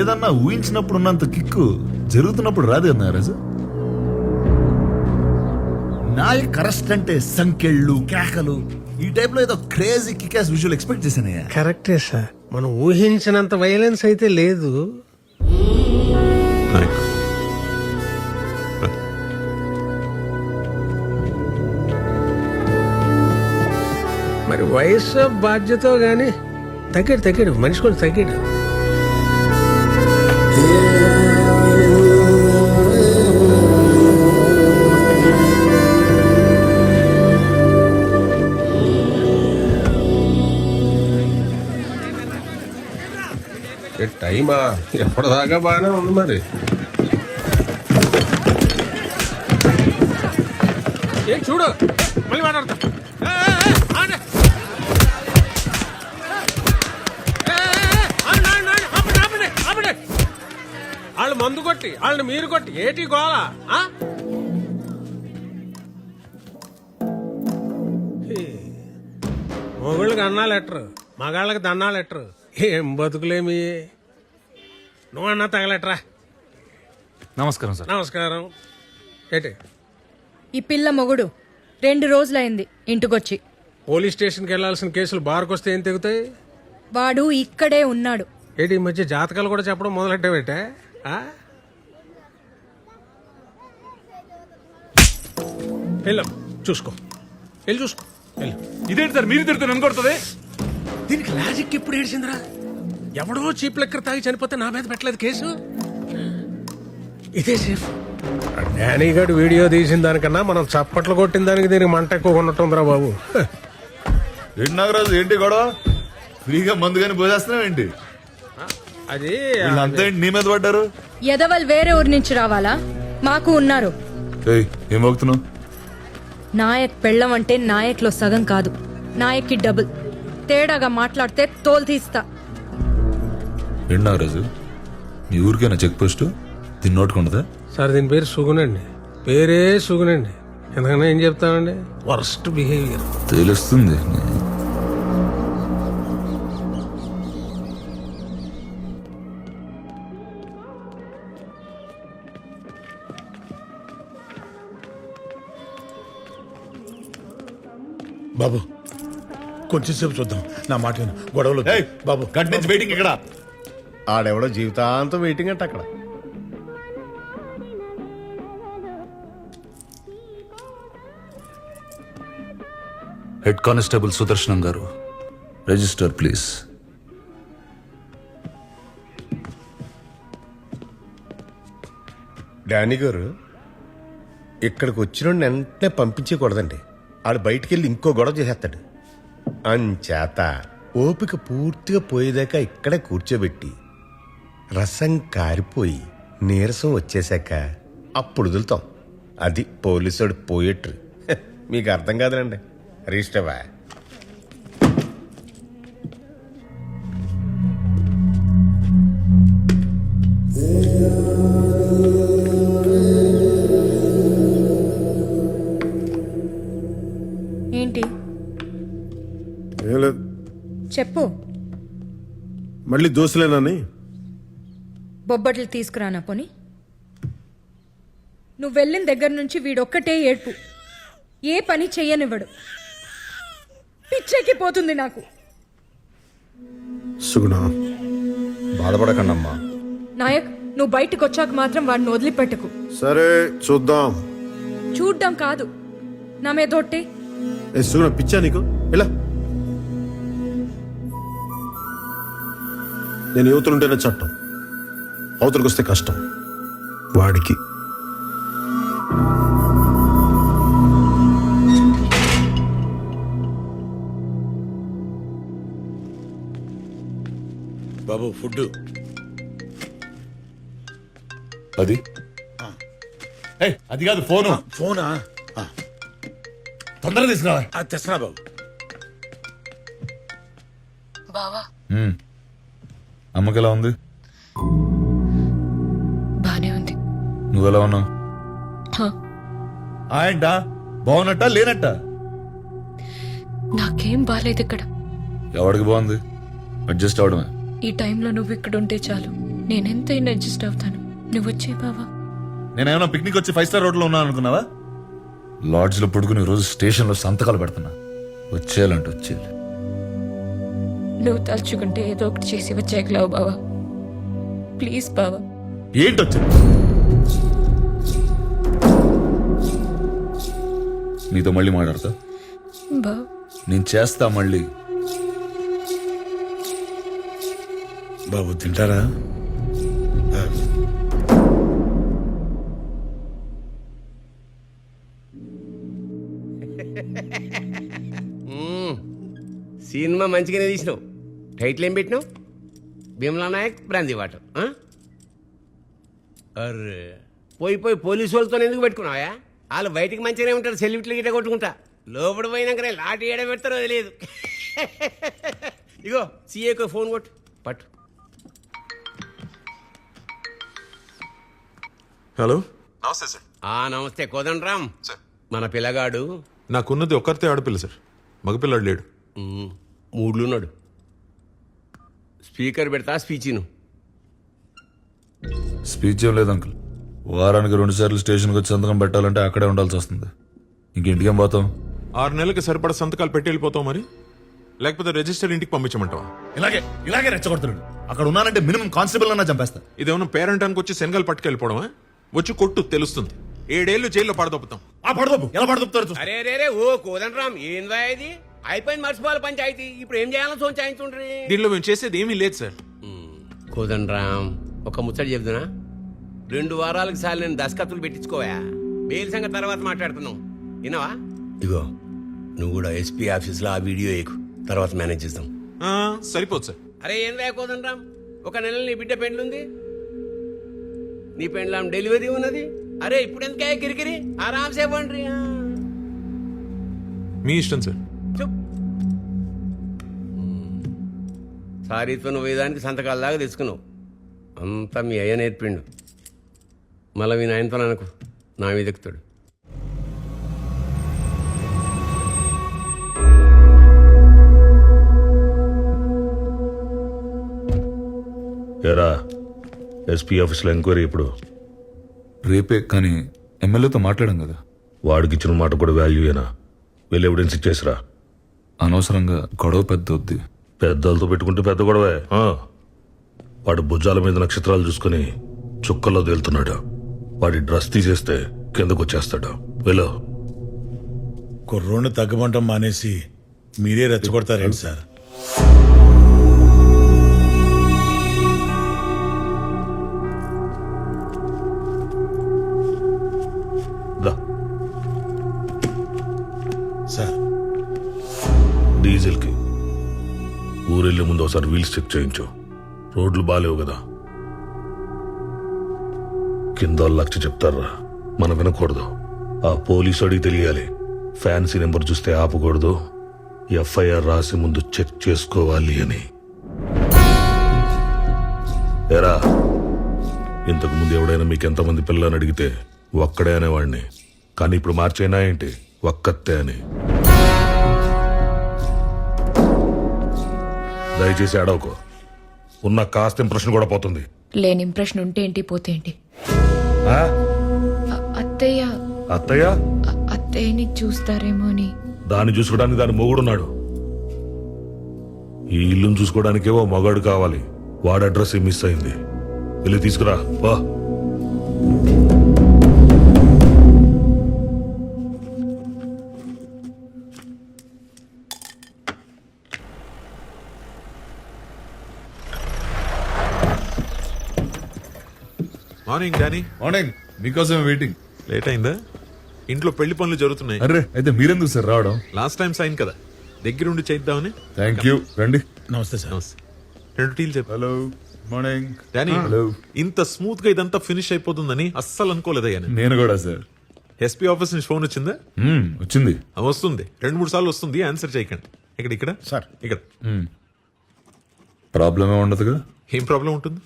ఊహించినప్పుడు ఉన్నంత కిక్కు జరుగుతున్నప్పుడు రాదు కదా నాగరాజు? నాయక్ అరెస్ట్ అంటే సంకెళ్ళు కేకలు ఈ టైప్లో ఏదో క్రేజీ కికాస్ విజువల్ ఎక్స్పెక్ట్ చేశానయ్యా. కరెక్టే సార్. మనం ఊహించినంత వైలెన్స్ అయితే లేదు. మరి వయసు బాధ్యత గాని తగ్గాడు తగ్గాడు మనిషి కూడా తగ్గాడు టైమా? ఎప్పటిదాకా బాగానే ఉంది మరి. చూడు. మళ్ళీ మాట్లాడతా. వాళ్ళు మందు కొట్టి వాళ్ళని మీరు కొట్టి ఏటి గోళ. మొగుళ్ళకి అన్నా లెటరు మగాళ్ళకి దన్నా లెటరు ఏం బతుకులేమి? నువ్వు అన్నా తగలెట్రా నమస్కారం సార్. నమస్కారం. ఏటి? ఈ పిల్ల మొగుడు రెండు రోజులైంది ఇంటికొచ్చి. పోలీస్ స్టేషన్కి వెళ్ళాల్సిన కేసులు బార్కు వస్తే ఏం తెగుతాయి? వాడు ఇక్కడే ఉన్నాడు. ఏంటి ఈ మధ్య జాతకాలు కూడా చెప్పడం మొదలెట్టావేటే? వెళ్ళు చూసుకో. వెళ్ళి చూసుకో. వెళ్ళు ఇదేంటి సార్? మీరు తిడుతున్నారు అనుకుంటుంది దీనికి లాజిక్ ఎప్పుడు ఏడిసిందిరా ఎవడో చీప్ లెక్కర్ తాగి చనిపోతే నా మీద పెట్టలేదు కేసు? ఇదే సేఫ్ డానీ గారు వీడియో తీసిన దానికన్నా మనం చప్పట్లు కొట్టిన దానికి దీనికి మంట ఎక్కువ ఉన్నట్టుందిరా బాబు. ఏంటి నాగరాజు? ఏంటి గొడవ? ఫ్రీగా మందు కానీ పోసేస్తున్నావు ఏంటి అది వీళ్ళంతా ఏంటి నీ మీద పడ్డారు? ఎదవల్ వేరే ఊరి నుంచి రావాలా? మాకు ఉన్నారు. ఏయ్ ఏం మోగుతున్నావు నాయక్ పెళ్ళం అంటే నాయక్లో సగం కాదు. నాయక్కి డబుల్. తేడాగా మాట్లాడితే తోలు తీస్తా. ఏంటి నాగరాజు మీ ఊరికేనా చెక్ పోస్ట్? దీన్ని నోటుకుంటుందా సార్ దీని పేరు సుగునండి పేరే సుగునండి ఎందుకన్నా ఏం చెప్తానండి? వర్స్ట్ బిహేవియర్ తెలుస్తుంది. బాబు కొంచెం సేపు చూద్దాం. నా మాట విను. గొడవలు. ఏయ్, బాబు. గంట నుంచి వెయిటింగ్ ఇక్కడ. ఆడెవడో జీవితాంతం వెయిటింగ్ అంట అక్కడ. హెడ్ కానిస్టేబుల్ సుదర్శనం గారు రిజిస్టర్ ప్లీజ్. డానీ గారు ఇక్కడికి వచ్చిన వెంటనే పంపించకూడదండి ఆడు బయటికి వెళ్ళి ఇంకో గొడవ చేసేస్తాడు. అంచేత ఓపిక పూర్తిగా పోయేదాకా ఇక్కడే కూర్చోబెట్టి రసం కారిపోయి నీరసం వచ్చేశాక అప్పుడు వదులుతాం. అది పోలీసుడు పోయేట్రు. మీకు అర్థం కాదులండి. రిజిస్టర్వా చెప్పు. మళ్ళీ దోశలేనని బొబ్బట్లు తీసుకురానా పోని? నువ్వు వెళ్ళిన దగ్గర నుంచి వీడొక్కటే ఏడ్పు. ఏ పని చెయ్యనివ్వడు. పిచ్చెక్కి పోతుంది నాకు. సుగుణ బాధపడకండమ్మా. నాయక్ నువ్వు బయటకు వచ్చాక మాత్రం వాడిని వదిలిపెట్టకు. సరే చూద్దాం. చూడ్డం కాదు. నా మీద ఒట్టే. ఏ సుగుణ పిచ్చా నీకు? ఇలా నేను యువతులుంటేనే చట్టం. అవతలకు వస్తే కష్టం. వాడికి. బాబు ఫుడ్ అది? ఏయ్, అది కాదు ఫోను. ఫోనా? ఆ, తొందరగా తీసుకురా ఆ, తెస్తున్నా బాబు. బావా. అమ్మకి ఎలా ఉంది? బానే ఉంది. నువ్వెలా ఉన్నావు? హ, ఏంటా బాగున్నట్ట లేనట్ట? నాకేం బాలేదు ఇక్కడ. ఎవడికి బాగుంది అడ్జస్ట్ అవడమే. ఈ టైంలో నువ్వు ఇక్కడ ఉంటే చాలు. నేనెంతైనా అడ్జస్ట్ అవుతాను. నువ్వు వచ్చే బావా. నేనేమైనా పిక్నిక్ వచ్చి ఫైవ్ స్టార్ రోడ్లో ఉన్నాను అనుకున్నావా లాడ్జ్లో పడుకుని రోజు స్టేషన్లో సంతకాలు పెడుతున్నా. వచ్చేయాలంటే వచ్చేయాలి. నువ్వు తలుచుకుంటే ఏదో ఒకటి చేసి వచ్చేయగలవు బావా. ప్లీజ్ బావా. ఏంటి వచ్చింది నీతో మళ్ళీ మాట్లాడతా? బావా. నేను చేస్తా మళ్ళీ. బాబు తింటారా? సినిమా మంచిగానే తీసినావు. టైటిల్ ఏం పెట్టినావు? భీమలా నాయక్ బ్రాంతి వాటర్? అర్రే. పోయి పోయి పోలీసు వాళ్ళతో ఎందుకు పెట్టుకున్నావా వాళ్ళు బయటికి మంచిగానే ఉంటారు సెల్యూట్లు గిట్ట కొట్టుకుంటా. లోపల పోయినాకనే లాటి ఏడ పెడతారో తెలియదు. ఇగో సీఏకు ఫోన్ కొట్టు. పట్టు. హలో? నమస్తే సార్. ఆ నమస్తే. కోదండరామ్ సార్. మన పిల్లగాడు. నాకున్నది ఒక్కరితే ఆడపిల్ల సార్. మగపిల్లాడు లేడు. మూడ్లున్నాడు. స్పీకర్ పెడతా స్పీచ్ను స్పీచ్ ఏం లేదు అంకుల్. వారానికి రెండు సార్లు స్టేషన్కి వచ్చి సంతకం పెట్టాలంటే అక్కడే ఉండాల్సి వస్తుంది. ఇంకింటికేం పోతాం? ఆరు నెలలకి సరిపడా సంతకాలు పెట్టి వెళ్ళిపోతావు మరి? లేకపోతే రిజిస్టర్ ఇంటికి పంపించమంటావా? ఇలాగే ఇలాగే రెచ్చగొడుతున్నాడు. అక్కడ ఉన్నానంటే మినిమం కానిస్టేబుల్ అన్నా చంపేస్తా. ఇదేమన్నా పేరెంటానికి వచ్చి శనగలు పట్టుకెళ్ళిపోవడమా? వచ్చి కొట్టు తెలుస్తుంది. ఏడేళ్ళు జైల్లో పడదొప్పుతాం. ఆ పడదోపు ఎలా పడదొప్పుతారు. అరే రే రే ఓ కోదండరామ్ ఏందా ఇది? అయిపోయింది మర్చిపోవాలి పంచాయతీ. ఇప్పుడు ఏం చేయాలో సోచాయించుండ్రి. దీనిలో మేము చేసేది ఏమీ లేదు సార్. కోదండరామ్ ఒక ముచ్చట చెబుతున్నా రెండు వారాలకు సార్లు నేను దస్కత్తులు పెట్టించుకోవా? బెయిల్ సంగతి తర్వాత మాట్లాడుతున్నాం. విన్నావా? ఇగో నువ్వు కూడా ఎస్పీ ఆఫీస్లో ఆ వీడియో ఎక్కు తర్వాత మేనేజ్ చేస్తాం ఆ, సరిపోదు సార్. అరే ఏం కోదండరామ్ ఒక నెల నీ బిడ్డ పెండ్లుంది. నీ పెండ్లాం డెలివరీ ఉన్నది. అరే ఇప్పుడు ఎందుకే కిరికిరి? ఆరామ్సే పండ్రి మీ ఇష్టం సార్. సారీతో నువ్వు వేదానికి సంతకాల దాకా తెచ్చుకున్నావు. అంతా మీ అయ్య నేర్పిండు. మళ్ళీ మీ నాయనతో అనుకో నా మీద ఎక్కుతాడు. ఎరా ఎస్పీ ఆఫీస్లో ఎంక్వైరీ ఇప్పుడు రేపే కానీ ఎమ్మెల్యేతో మాట్లాడాం కదా. వాడికి ఇచ్చిన మాట కూడా వాల్యూ ఏనా? వెళ్ళి ఎవిడెన్స్ ఇచ్చేసిరా. అనవసరంగా గొడవ పెద్ద వద్ది పెద్దలతో పెట్టుకుంటే పెద్ద గొడవే. ఆ. వాడు భుజాల మీద నక్షత్రాలు చూసుకుని చుక్కల్లో తేలుతున్నాడు. వాడి డ్రెస్ తీసేస్తే కిందకు వచ్చేస్తాడు వెళ్ళు. కుర్రోడ్ని తగ్గమంటాం మానేసి మీరే రెచ్చగొడతారేంటి సార్? దా. సార్. డీజిల్కి. ఊరెళ్ళే ముందు ఒకసారి వీల్స్ చెక్ చేయించు. రోడ్లు బాగాలేవు కదా. కింద లక్ష చెప్తారా? మనం వినకూడదు. ఆ పోలీసు అడిగి తెలియాలి. ఫ్యాన్సీ నెంబర్ చూస్తే ఆపకూడదు. ఎఫ్ఐఆర్ రాసి ముందు చెక్ చేసుకోవాలి అని. ఎరా ఇంతకు ముందు ఎవడైనా మీకు ఎంతమంది పిల్లని అడిగితే ఒక్కడే అనేవాడిని. కానీ ఇప్పుడు మార్చైనా ఏంటి? ఒక్కతే అని. దయచేసి అడవకు ఉన్న కాస్త ఇంప్రెషన్ కూడా పోతుంది. లేని ఇంప్రెషన్ ఉంటే ఏంటి పోతే ఏంటి? ఆ? అత్తయ్య. అత్తయ్య? అ- అత్తయ్యని చూస్తారేమో అని. దాన్ని చూసుకోవడానికి దాని మొగుడున్నాడు. ఈ ఇల్లును చూసుకోవడానికేవో మగాడు కావాలి. వాడి అడ్రస్ మిస్ అయింది. వెళ్ళి తీసుకురా. వా మార్నింగ్ డానీ మార్నింగ్ మీకోసం వెయిటింగ్ లేట్ అయిందా? ఇంట్లో పెళ్ళి పనులు జరుగుతున్నాయి. అర్రే అయితే మీరెందుకు సార్ రావడం? లాస్ట్ టైం సైన్ కదా. దగ్గరుండి చేద్దామని థ్యాంక్ యూ రండి. నమస్తే సార్. నమస్తే. రెండు టీలు చెప్పు. హలో మార్నింగ్ డానీ హలో ఇంత స్మూత్గా ఇదంతా ఫినిష్ అయిపోతుందని అస్సలు అనుకోలేదయ్యా నేను. నేను కూడా సార్ ఎస్పీ ఆఫీస్ నుంచి ఫోన్ వచ్చిందా? మ్మ్, వచ్చింది. ఆ, వస్తుంది. రెండు మూడు సార్లు వస్తుంది. ఆన్సర్ చేయకండి. ఇక్కడ ఇక్కడ. సార్. ఇక్కడ. ప్రాబ్లం ఏమి ఉండదుగా? ఏం ప్రాబ్లం ఉంటుంది?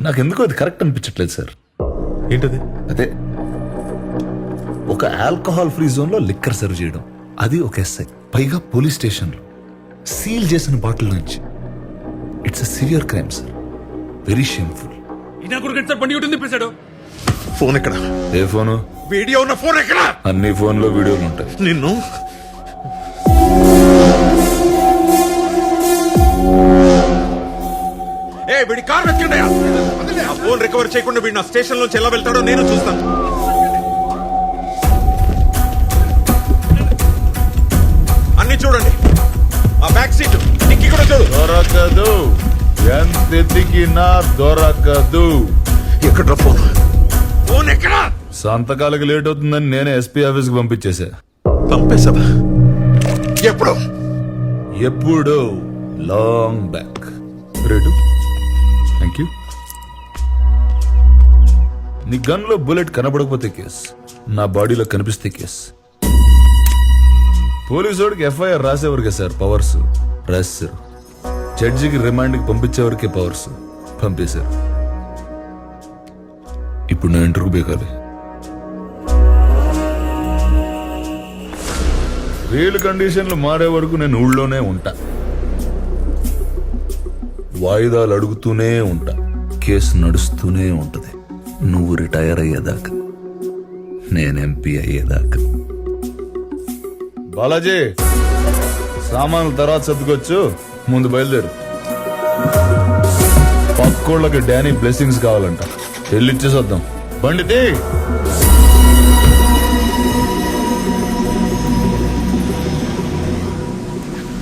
నాకు ఎందుకు అది కరెక్ట్ అనిపించట్లేదు సార్. ఏంటది? అదే ఒక ఆల్కహాల్ ఫ్రీ జోన్లో లిక్కర్ సర్వ్ చేయడం. అది ఒక ఎస్ఐ. పైగా పోలీస్ స్టేషన్లో సీల్ చేసిన బాటిల్ నుంచి. It's a severe crime sir very shameful phone ఎక్కడ? ఏ ఫోను? వీడియో ఉన్న ఫోన్ ఎక్కడ? అన్ని ఫోన్లో వీడియోలు ఉంటాయి. నిన్ను? రికవర్ చేయకుండా వీడు నా స్టేషన్ నుంచి ఎలా వెళ్తాడో నేను చూస్తాను. అన్ని చూడండి. ఆ బ్యాక్ సీట్ డిక్కి కూడా చూడు. దొరకదు. ఎంత ఎతికినా దొరకదు. ఎక్కడ ఫోన్ ఫోన్ ఎక్కడ? సంతకాలకు లేట్ అవుతుందని నేనే ఎస్పీ ఆఫీస్కి పంపించేశా. పంపేశావా? ఎప్పుడు? ఎప్పుడు? Long back rate? Thank you నీ గన్లో బుల్లెట్ కనబడకపోతే కేస్. నా బాడీలో కనిపిస్తే కేస్. పోలీసోడికి ఎఫ్ఐఆర్ రాసేవరకే సార్ పవర్స్. రాశారు జడ్జికి రిమాండ్కి పంపించేవరకే పవర్స్. పంపేశారు. ఇప్పుడు నా ఇంటర్వ్యూ బేకాలి. రియల్ కండిషన్లు మారే వరకు నేను ఊళ్ళోనే ఉంటా. వాయిదాలు అడుగుతూనే ఉంటా. కేసు నడుస్తూనే ఉంటుంది. నువ్వు రిటైర్ అయ్యేదాకా నేను ఎంపీ అయ్యేదాకా. బాలాజీ సామాన్లు తర్వాత సర్దుకొచ్చు ముందు బయలుదేరు. పక్కోళ్ళకి డానీ బ్లెస్సింగ్స్ కావాలంట. వెళ్ళిచ్చేసొద్దాం బండి తీ.